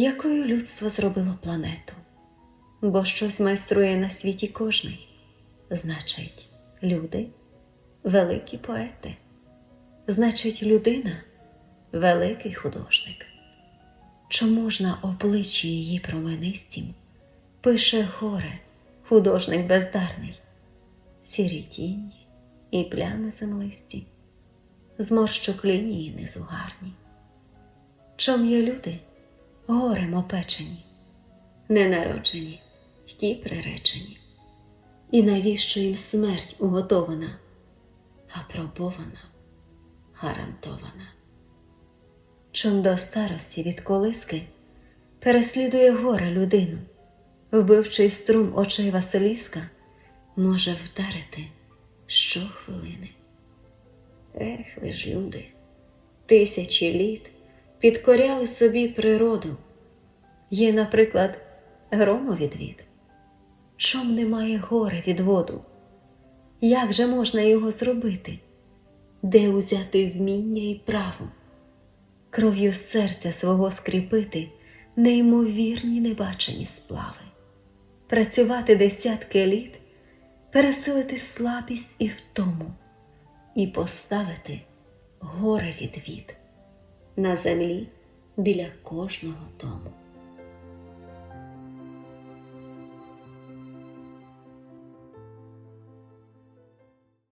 якою людство зробило планету, бо щось майструє на світі кожний. Значить, люди великі поети, значить, людина великий художник. Чому ж на обличчі її променистім пише горе, художник бездарний, сірі тіні і плями землисті, зморщок лінії незугарні. Чом є люди горем опечені, ненароджені й ті приречені, і навіщо їм смерть уготована, апробована, гарантована? Чом до старості від колиски переслідує горе людину, вбивчий струм очей Василіска може вдарити щохвилини. Ех, ви ж люди, тисячі літ підкоряли собі природу. Є, наприклад, громовідвід. Чом немає гори від воду? Як же можна його зробити? Де узяти вміння і право? Кров'ю серця свого скріпити неймовірні небачені сплави, працювати десятки літ, пересилити слабість і втому, і поставити горе відвід на землі біля кожного дому.